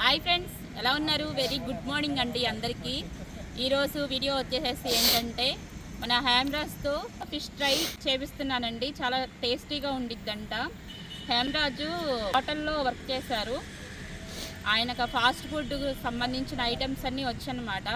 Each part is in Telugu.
హాయ్ ఫ్రెండ్స్ ఎలా ఉన్నారు? వెరీ గుడ్ మార్నింగ్ అండి అందరికీ. ఈరోజు వీడియో వచ్చేసేసి ఏంటంటే మన హేమరాజ్తో ఫిష్ ఫ్రై చేపిస్తున్నానండి. చాలా టేస్టీగా ఉండిద్దంట. హేమరాజు హోటల్లో వర్క్ చేశారు. ఆయనకు ఫాస్ట్ ఫుడ్ సంబంధించిన ఐటమ్స్ అన్నీ వచ్చనమాట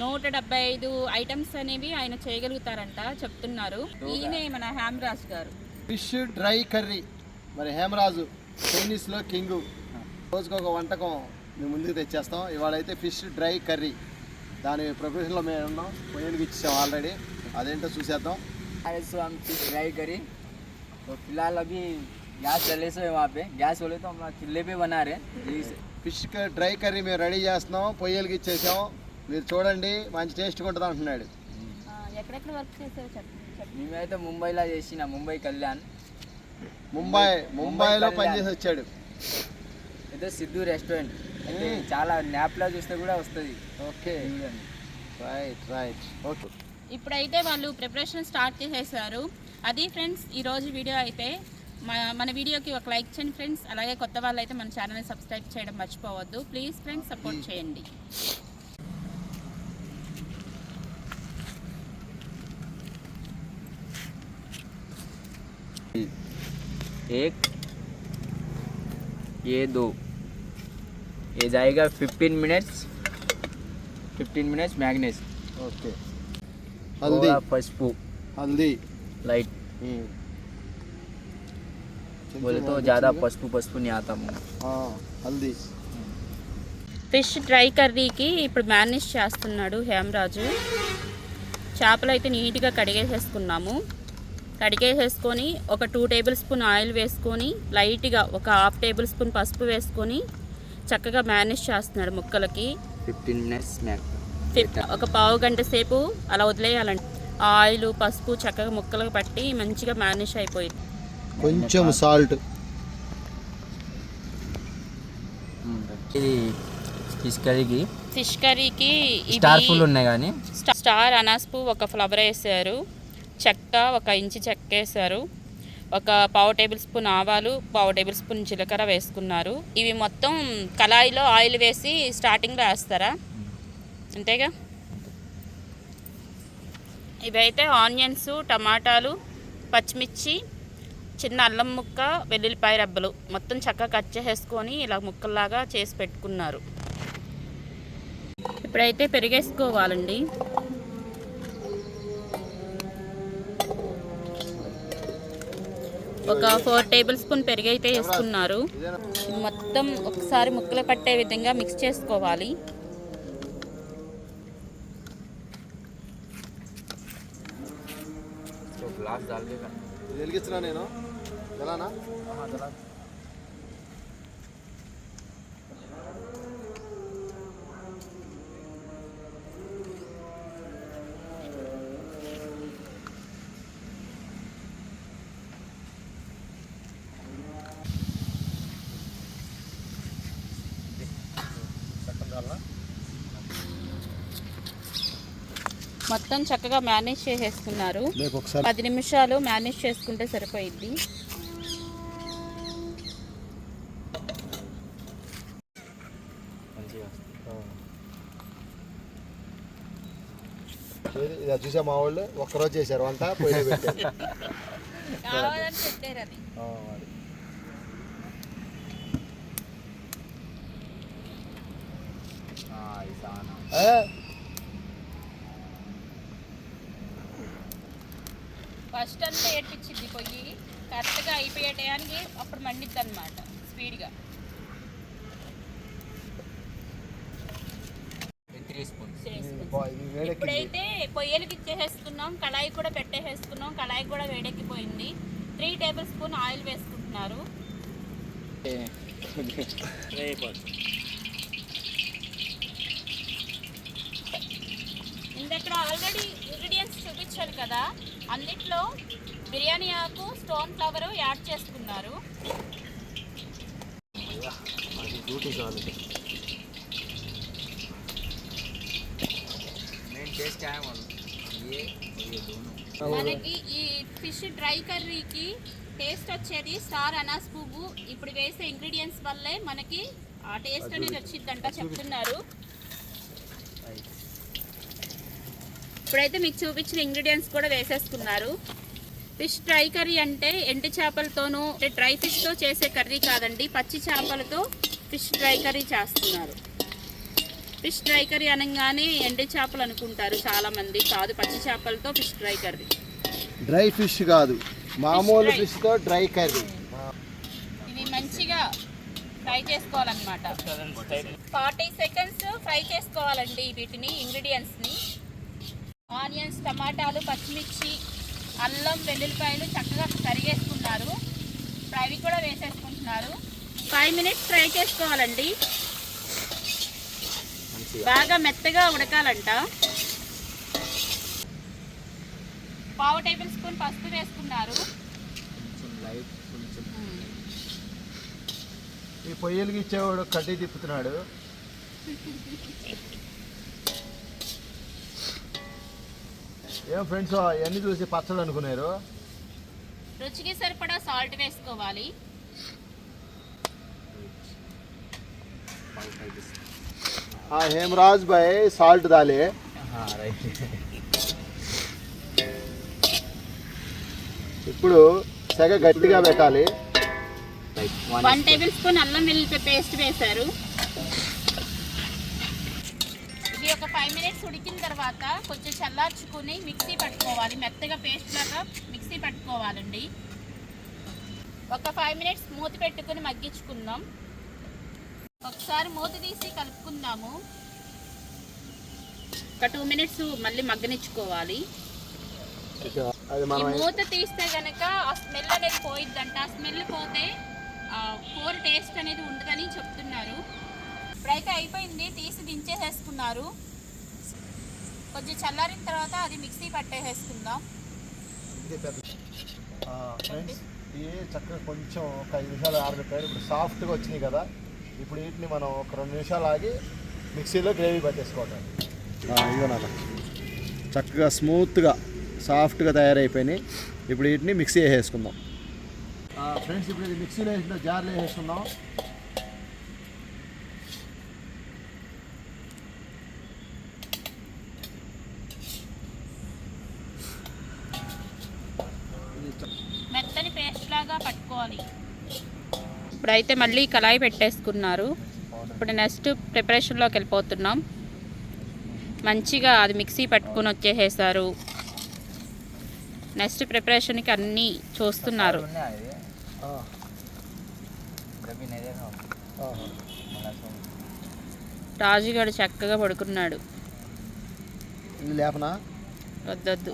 నూట డెబ్బై ఐదు ఐటమ్స్ అనేవి ఆయన చేయగలుగుతారంట చెప్తున్నారు. ఈయనే మన హేమరాజ్ గారు. Fish dry curry. మరి హేమరాజు చైనీస్లో కింగ్. రోజుకు ఒక వంటకం మేము ముందుకు తెచ్చేస్తాం ఇవాళ అయితే ఫిష్ డ్రై కర్రీ దాని ప్రిపరేషన్లో మేము ఉన్నాం పొయ్యికి ఇచ్చాం ఆల్రెడీ అదేంటో చూసేద్దాం अरे सो हम फिश फ्राई करी तो फिलहाल अभी गैस चले से वहाँ पे गैस बोले तो हम लोग चूल्हे पे बना रहे हैं यही से ఫిష్ క- డ్రై కర్రీ మేము రెడీ చేస్తున్నాం పొయ్యిలకి ఇచ్చేసాం మీరు చూడండి మంచి టేస్ట్గా ఉంటుంది అంటున్నాడు ఎక్కడెక్కడ వర్క్ చేశారు చెప్పండి మేమైతే ముంబైలో చేసిన ముంబై కళ్యాణ్ ముంబై ముంబైలో కళ్యాణ్. పనిచేసి వచ్చాడు అయితే సిద్ధు రెస్టారెంట్ అయితే మ్మ్. చాలా న్యాప్లో చూస్తే కూడా వస్తుంది ఓకే చూడండి రైట్ రైట్ ఓకే ఇప్పుడైతే వాళ్ళు ప్రిపరేషన్ స్టార్ట్ చేసేసారు అది ఫ్రెండ్స్ ఈరోజు వీడియో అయితే మన మన వీడియోకి ఒక లైక్ చేయండి ఫ్రెండ్స్ అలాగే కొత్త వాళ్ళు అయితే మన ఛానల్ని సబ్స్క్రైబ్ చేయడం మర్చిపోవద్దు ప్లీజ్ ఫ్రెండ్స్ సపోర్ట్ చేయండి एक ये दो ये जाएगा फिफ्टीन मिनट्स फिफ्टीन मिनट्स मैगनेस ఓకే హల్దీ पसपू హల్దీ लाइट बोले तो ज़्यादा पसपू पसपू नहीं आता मुँह హల్దీ ఫిష్ డ్రై కర్రీకి ఇప్పుడు మేనేజ్ చేస్తున్నాడు హేమరాజు చేపలు అయితే నీట్గా కడిగేసేసుకున్నాము కడిగేసేసుకొని ఒక టూ టేబుల్ స్పూన్ ఆయిల్ వేసుకొని లైట్గా ఒక హాఫ్ టేబుల్ స్పూన్ పసుపు వేసుకొని చక్కగా మేనేజ్ చేస్తున్నాడు ముక్కలకి. ఫిఫ్టీన్ మినిట్స్ ఒక పావు గంట సేపు అలా వదిలేయాలండి ఆయిల్ పసుపు చక్కగా ముక్కలకు పట్టి మంచిగా మేనేజ్ అయిపోయింది. కొంచెం సాల్ట్ ఫిష్ కర్రీకి ఫిష్ కర్రీకి స్టార్ ఉన్నాయి కానీ. స్టార్ అనాస్పు ఒక ఫ్లవర్ వేసారు. చెక్క ఒక ఇంచు చెక్క వేసారు. ఒక పావు టేబుల్ స్పూన్ ఆవాలు పావు టేబుల్ స్పూన్ జీలకర్ర వేసుకున్నారు. ఇవి మొత్తం కళాయిలో ఆయిల్ వేసి స్టార్టింగ్లో వేస్తారా? అంతేగా? ఇవైతే ఆనియన్స్ టమాటాలు పచ్చిమిర్చి చిన్న అల్లం ముక్క వెల్లుల్లిపాయ రబ్బలు. మొత్తం చక్కగా కట్ చేసేసుకొని ఇలా ముక్కల్లాగా చేసి పెట్టుకున్నారు. ఇప్పుడైతే పెరిగేసుకోవాలండి. ఒక ఫోర్ టేబుల్ స్పూన్ పెరుగు అయితే వేసుకున్నారు. మొత్తం ఒకసారి ముక్కలు పట్టే విధంగా మిక్స్ చేసుకోవాలి. గ్లాస్ దాల్కే వెలిగిస్తున్నా నేను. మొత్తం చక్కగా మేనేజ్ చేసేసుకున్నారు పది నిమిషాలు మేనేజ్ చేసుకుంటే సరిపోయిద్ది. చూసా మా వాళ్ళు? ఒక్కరోజు చేశారు వంట పొయ్యిలో పెట్టారు కావాలని పెట్టారు అది ఆ, మరి. ఇసానా ఏ, ఫస్ట్ అంతా ఏడ్పించింది పొయ్యి కరెక్ట్గా అయిపోయే టయానికి అప్పుడు మండిద్ది అనమాట స్పీడ్గా ఇప్పుడైతే పొయ్యలకి ఇచ్చేసేసుకున్నాం కళాయి కూడా పెట్టేసేసుకున్నాం కళాయి కూడా వేడెక్కిపోయింది త్రీ టేబుల్ స్పూన్ ఆయిల్ వేసుకుంటున్నారు ఇక్కడ ఆల్రెడీ ఇంగ్రీడియంట్స్ చూపించాను కదా. అన్నిట్లో బిర్యానీ ఆకు స్టోన్ ఫ్లవర్ యాడ్ చేసుకున్నారు. మనకి ఈ ఫిష్ డ్రై కర్రీకి టేస్ట్ వచ్చేది స్టార్ అనాస్ పువ్వు. ఇప్పుడు వేసే ఇంగ్రీడియంట్స్ వల్లే మనకి ఆ టేస్ట్ అనేది వచ్చిందంట చెప్తున్నారు. ఇప్పుడైతే మీకు చూపించిన ఇంగ్రీడియంట్స్ కూడా వేసేసుకున్నారు ఫిష్ డ్రై కర్రీ అంటే ఎండు చేపలతోనూ అంటే డ్రై ఫిష్తో చేసే కర్రీ కాదండి పచ్చి చేపలతో ఫిష్ డ్రై కర్రీ చేస్తున్నారు. ఫిష్ డ్రై కర్రీ అనగానే ఎండు చేపలు అనుకుంటారు చాలామంది కాదు పచ్చి చేపలతో fish dry curry. Dry fish కాదు మామూలు. ఫిష్తో డ్రై కర్రీ. ఇవి మంచిగా ఫ్రై చేసుకోవాలన్నమాట. ఫార్టీ సెకండ్స్ ఫ్రై చేసుకోవాలండి వీటిని ఇంగ్రీడియంట్స్ని. ఆనియన్స్ టమాటాలు పచ్చిమిర్చి అల్లం వెల్లుల్లిపాయలు చక్కగా తరిగేసుకున్నారు ఇప్పుడు అవి కూడా వేసేసుకుంటున్నారు. ఫైవ్ మినిట్స్ ఫ్రై చేసుకోవాలండి. బాగా మెత్తగా ఉడకాలంట. పావు టేబుల్ స్పూన్ పసుపు వేసుకున్నారు. ఈ పొయ్యిలకి ఇచ్చేవాడు కడ్డీ తిప్పుతున్నాడు. ఏం ఫ్రెండ్స్ అవన్నీ చూసి పచ్చళ్ళు అనుకున్నారు? రుచికి సరిపడా సాల్ట్ వేసుకోవాలి. హేమరాజ్ భాయ్ సాల్ట్ దాలే. రైట్ ఇప్పుడు సెగ గట్టిగా పెట్టాలి. రైట్ వన్ టేబుల్ స్పూన్ అల్లం వెల్లుల్లి పేస్ట్ వేశారు. ఇది ఒక ఫైవ్ మినిట్స్ ఉడికిన తర్వాత కొంచెం చల్లార్చుకుని మిక్సీ పట్టుకోవాలి. మెత్తగా పేస్ట్ లాగా మిక్సీ పట్టుకోవాలండి. ఒక ఫైవ్ మినిట్స్ మూత పెట్టుకుని మగ్గించుకుందాం. ఒకసారి మూత తీసి కలుపుకుందాము. ఒక టూ మినిట్స్ మళ్ళీ మగ్గనిచ్చుకోవాలి. ఈ మూత తీస్తే గనక ఆ స్మెల్ అనేది పోయిద్దంట. ఆ స్మెల్ పోతే కూర టేస్ట్ అనేది ఉండదని చెప్తున్నారు ఇప్పుడైతే అయిపోయింది తీసి దించేసేసుకున్నారు. కొంచెం చల్లారిన తర్వాత అది మిక్సీ పట్టేసేసుకుందాం. ఫ్రెండ్స్ ఇవి చక్కగా కొంచెం ఒక ఐదు నిమిషాలు ఆరబెట్టారు. ఇప్పుడు సాఫ్ట్గా వచ్చినాయి కదా ఇప్పుడు వీటిని మనం ఒక రెండు నిమిషాలు ఆగి మిక్సీలో గ్రేవీ పట్టేసుకోవటం. చక్కగా స్మూత్గా సాఫ్ట్గా తయారైపోయినాయి. ఇప్పుడు వీటిని మిక్సీ వేసేసుకుందాం. ఫ్రెండ్స్ ఇప్పుడు ఇది మిక్సీలో వేసిన జార్లో వేసేసుకుందాం మెత్తని పేస్ట్ ఇప్పుడైతే మళ్ళీ కళాయి పెట్టేసుకున్నారు. ఇప్పుడు నెక్స్ట్ ప్రిపరేషన్లోకి వెళ్ళిపోతున్నాం. మంచిగా అది మిక్సీ పట్టుకొని వచ్చేసేసారు. నెక్స్ట్ ప్రిపరేషన్కి అన్నీ చూస్తున్నారు. రాజుగాడు చక్కగా పడుకున్నాడు. వద్దొద్దు.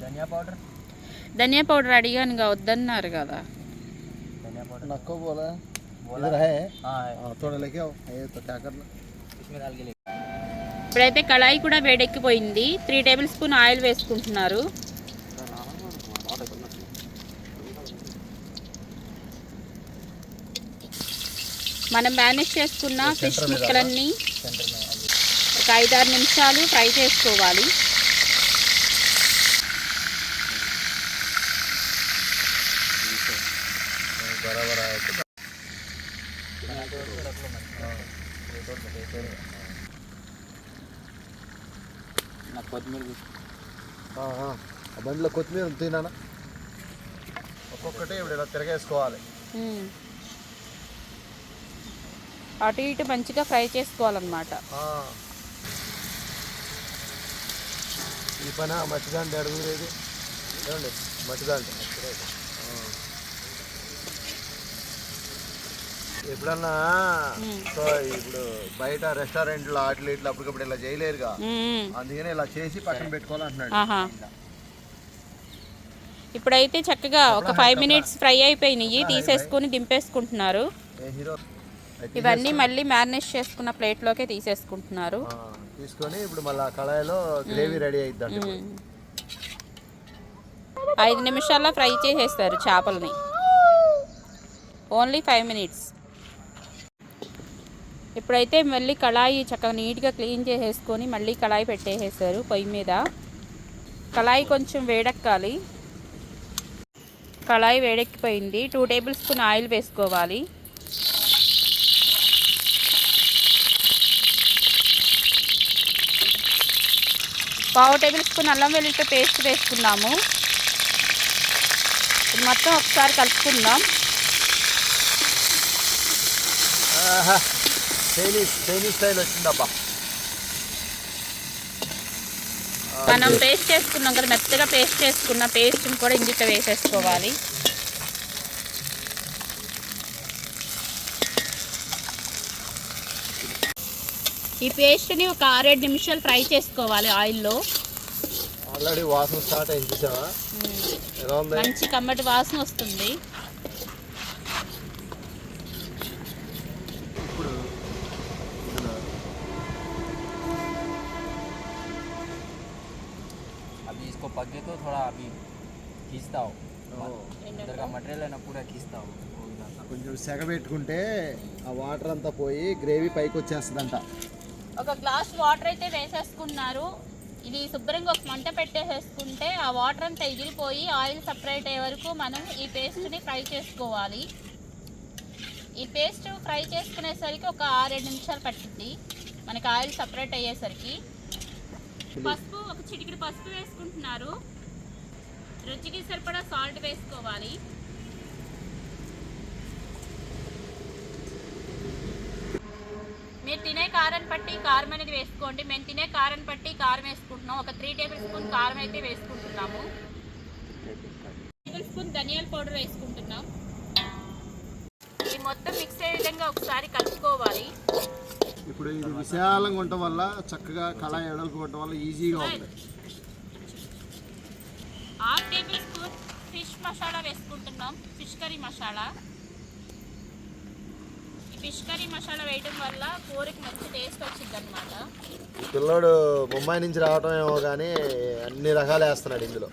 ధనియా పౌడర్? ధనియా పౌడర్ అడిగాను వద్దన్నారు కదా. धनिया पाउडर नक्को बोला बोला इधर है हाँ है हाँ, थोड़ा लेके आओ ये तो क्या करना इसमें डाल के ले ఇప్పుడైతే కళాయి కూడా వేడెక్కిపోయింది త్రీ టేబుల్ స్పూన్ ఆయిల్ వేసుకుంటున్నారు మనం మేనేజ్ చేసుకున్న ఫిష్ ముక్కలన్నీ सेंटर में अभी ఒక ఐదారు నిమిషాలు ఫ్రై చేసుకోవాలి బండిలో కొత్తిమీర తినా ఒక్కొక్కటి ఇప్పుడు ఇలా తిరగేసుకోవాలి. అటు ఇటు మంచిగా ఫ్రై చేసుకోవాలన్నమాట. ఈ పని మట్టిదాండి అడుగురేది ఏమండి మట్టిదాండి ఎప్పుడన్నా. సో ఇప్పుడు బయట రెస్టారెంట్లో వాటిలో ఇట్లా అప్పటికప్పుడు ఇలా చేయలేరుగా. అందుకని ఇలా చేసి పక్కన పెట్టుకోవాలంటున్నాడు. ఇప్పుడైతే చక్కగా ఒక ఫైవ్ మినిట్స్ ఫ్రై అయిపోయినాయి తీసేసుకొని దింపేసుకుంటున్నారు. ఇవన్నీ మళ్ళీ మ్యారినేట్ చేసుకున్న ప్లేట్లోకే తీసేసుకుంటున్నారు. ఆ, తీసుకొని ఇప్పుడు మళ్ళీ కళాయిలో గ్రేవీ రెడీ అయిద్దండి మ్మ్. ఐదు నిమిషాల్లో ఫ్రై చేసేస్తారు చేపలని. ఓన్లీ ఫైవ్ మినిట్స్ ఇప్పుడైతే మళ్ళీ కళాయి చక్కగా నీట్గా క్లీన్ చేసేసుకొని మళ్ళీ కళాయి పెట్టేసేసారు పొయ్యి మీద. కళాయి కొంచెం వేడెక్కాలి. కళాయి వేడెక్కిపోయింది. టూ టేబుల్ స్పూన్ ఆయిల్ వేసుకోవాలి. పావు టేబుల్ స్పూన్ అల్లం వెల్లుల్లితో పేస్ట్ వేసుకున్నాము. మొత్తం ఒకసారి కలుపుకుందాం. చైనీస్ చైనీస్ స్టైల్ వచ్చిందబ్బా. మనం పేస్ట్ చేసుకున్నాం కదా మెత్తగా పేస్ట్ చేసుకున్న పేస్ట్ని కూడా ఇందులో వేసేసుకోవాలి. ఈ పేస్ట్ని ఒక ఆరేడు నిమిషాలు ఫ్రై చేసుకోవాలి ఆయిల్లో. ఆల్రెడీ వాసన స్టార్ట్ అయింది మంచి కమ్మటి వాసన వస్తుంది. గీస్తావు. తొందరగా మటీరియల్ అయినా కూడా గీస్తావు. కొంచెం సెగ పెట్టుకుంటే ఆ వాటర్ అంతా పోయి గ్రేవీ పైకి వచ్చేస్తుందంట. ఒక గ్లాస్ వాటర్ అయితే వేసేసుకున్నారు. ఇది శుభ్రంగా ఒక మంట పెట్టేసేసుకుంటే ఆ వాటర్ అంతా ఎగిరిపోయి ఆయిల్ సపరేట్ అయ్యే వరకు మనం ఈ పేస్ట్ని ఫ్రై చేసుకోవాలి. ఈ పేస్ట్ ఫ్రై చేసుకునేసరికి ఒక ఆరేడు నిమిషాలు పట్టింది మనకి ఆయిల్ సపరేట్ అయ్యేసరికి. పసుపు ఒక చిటికిడి పసుపు వేసుకుంటున్నారు. రుచికి సరిపడా సాల్ట్ వేసుకోవాలి. మీరు తినే కారం పట్టి కారం అనేది వేసుకోండి. మేము తినే కారం పట్టి కారం వేసుకుంటున్నాం. ఒక త్రీ టేబుల్ స్పూన్ కారం అయితే వేసుకుంటున్నాము. టేబుల్ స్పూన్ ధనియాల పౌడర్ వేసుకుంటున్నాం. ఇది మొత్తం మిక్స్ అయ్యే విధంగా ఒకసారి కలుపుకోవాలి. ఇప్పుడు ఇది విశాలంగా ఉండటం వల్ల చక్కగా కళాయి ఎడల్పు ఉండటం వల్ల ఈజీగా ఉంది మసాలా వేసుకుంటున్నాం. ఫిష్ కర్రీ మసాలా. ఈ ఫిష్ కర్రీ మసాలా వేయడం వల్ల కూరకి మంచి టేస్ట్ వచ్చింది అనమాట పిల్లోడు ముంబై నుంచి రావటం ఏమో కానీ అన్ని రకాలు వేస్తున్నాడు ఇందులో.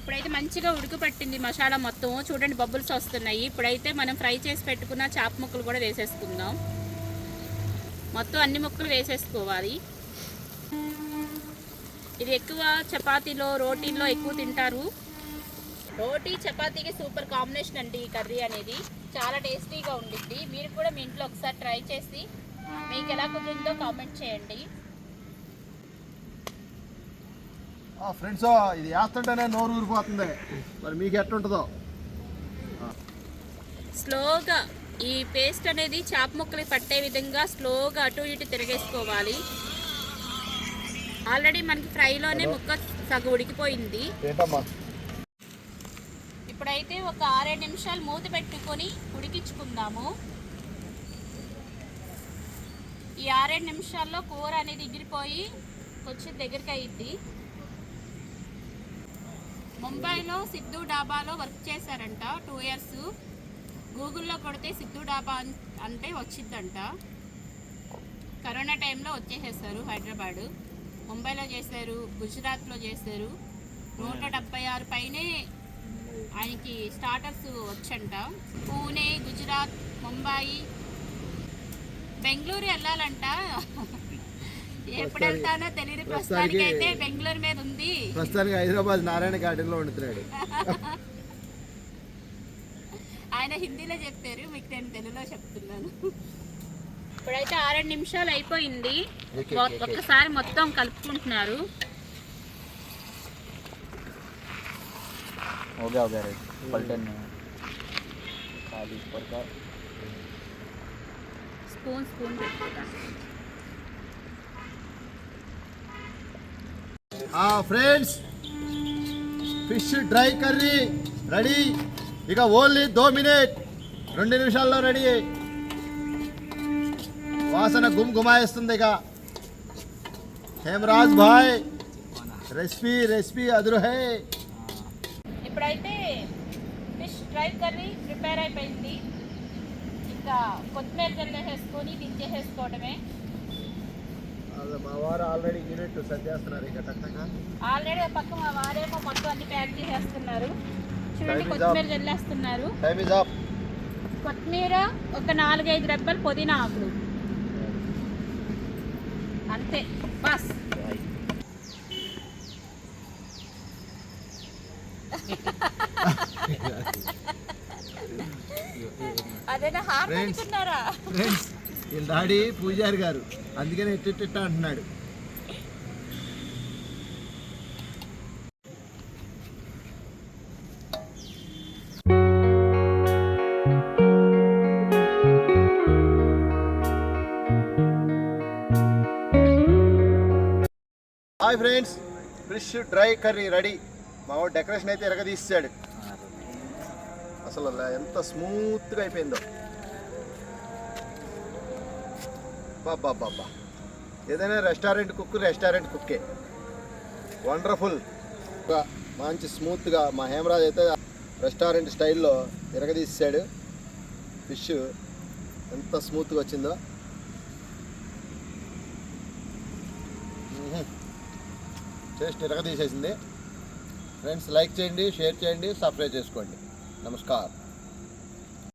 ఇప్పుడైతే మంచిగా ఉడుకు పట్టింది మసాలా మొత్తం. చూడండి బబుల్స్ వస్తున్నాయి. ఇప్పుడైతే మనం ఫ్రై చేసి పెట్టుకున్న చాప ముక్కలు కూడా వేసేసుకుందాం. మొత్తం అన్ని ముక్కలు వేసేసుకోవాలి. ఇది ఎక్కువ చపాతీలో రోటీల్లో ఎక్కువ తింటారు. రోటీ చపాతీకి సూపర్ కాంబినేషన్ అండి ఈ కర్రీ అనేది. చాలా టేస్టీగా ఉండిద్ది. మీరు కూడా మీ ఇంట్లో ఒకసారి ట్రై చేసి మీకు ఎలా కుదిరిందో కామెంట్ చేయండి. ఫ్రెండ్స్ ఇది వేస్తుంటేనే నోరు ఊరిపోతుంది. మరి మీకు ఎట్టుంటుందో స్లోగా ఈ పేస్ట్ అనేది చాప ముక్కలు పట్టే విధంగా స్లోగా అటు ఇటు తిరగేసుకోవాలి. ఆల్రెడీ మనకి ఫ్రైలోనే ముక్క సగం ఉడికిపోయింది. ఇప్పుడైతే ఒక ఆరేడు నిమిషాలు మూత పెట్టుకొని ఉడికించుకుందాము. ఈ ఆరేడు నిమిషాల్లో కూర అనేది ఎగిరిపోయి కొంచెం దగ్గరికి అయ్యిద్ది ముంబైలో సిద్ధు డాబాలో వర్క్ చేశారంట టూ ఇయర్స్. గూగుల్లో కొడితే సిద్ధు డాబా అంటే వచ్చిందంట. కరోనా టైంలో వచ్చేసేసారు హైదరాబాద్. ముంబైలో చేశారు గుజరాత్లో చేశారు. నూట డెబ్బై ఆరు పైనే ఆయనకి స్టార్టర్స్ వచ్చంట. పూణే గుజరాత్ ముంబాయి బెంగళూరు వెళ్ళాలంట. ఎప్పుడు వెళ్తానో తెలియదు ప్రస్తుతానికి అయితే బెంగళూరు మీద ఉంది. ప్రస్తుతానికి హైదరాబాద్ నారాయణ గార్డెన్లో వండుతున్నాడు ఆయన హిందీలో చెప్పారు మీకు నేను తెలుగులో చెప్తున్నాను. ఇప్పుడైతే ఆరేడు నిమిషాలు అయిపోయింది ఓకే, ఒ- ఓకే, ఓకే. ఒక్కసారి మొత్తం కలుపుకుంటున్నారు हो गया हो गया रेडी पलटन में खाली ऊपर का స్పూన్ స్పూన్ పెట్టుకుంటాను friends fish dry curry ready ఇక ఓన్లీ దో మినిట్ రెండు నిమిషాల్లో రెడీ వాసన గుమ్ గుమాయిస్తుంది ఇక హేమరాజ్ భాయ్ రెసిపీ రెసిపీ అదురు హై ఇప్పుడైతే ఫిష్ డ్రై కర్రీ ప్రిపేర్ అయిపోయింది. ఇంకా కొత్తిమీర జల్లేసేసుకొని దించేసేసుకోవడమే మా వారు ఆల్రెడీ యూనిట్ సెట్ చేస్తున్నారు ఇక టక్కగా. ఆల్రెడీ పక్క మా వారేమో మొత్తం అన్ని ప్యాక్ చేసేస్తున్నారు. చూడండి కొత్తిమీర. జల్లేస్తున్నారు టైమ్ ఇస్ అప్ కొత్తిమీర ఒక నాలుగైదు రెబ్బలు పుదీనా ఆకులు. అంతే బస్ అదేనా. అనుకున్నారా ఫ్రెండ్స్ వీళ్ళ డాడీ పూజారి గారు. అందుకని ఎట్టిట్ట అంటున్నాడు. Hi friends fish dry curry ready. మా వాడు డెకరేషన్ అయితే ఎరగదీసాడు అసలు ఎంత స్మూత్గా అయిపోయిందో. బాబా బాబా ఏదైనా రెస్టారెంట్ కుక్ రెస్టారెంట్ కుక్కే. వండర్ఫుల్. మంచి స్మూత్గా మా హేమరాజ్ అయితే రెస్టారెంట్ స్టైల్లో ఎరగదీసాడు ఫిష్ ఎంత స్మూత్గా వచ్చిందో. టేస్ట్ ఎరగదీసేసింది. ఫ్రెండ్స్ లైక్ చేయండి షేర్ చేయండి సబ్స్క్రైబ్ చేసుకోండి. నమస్కారం.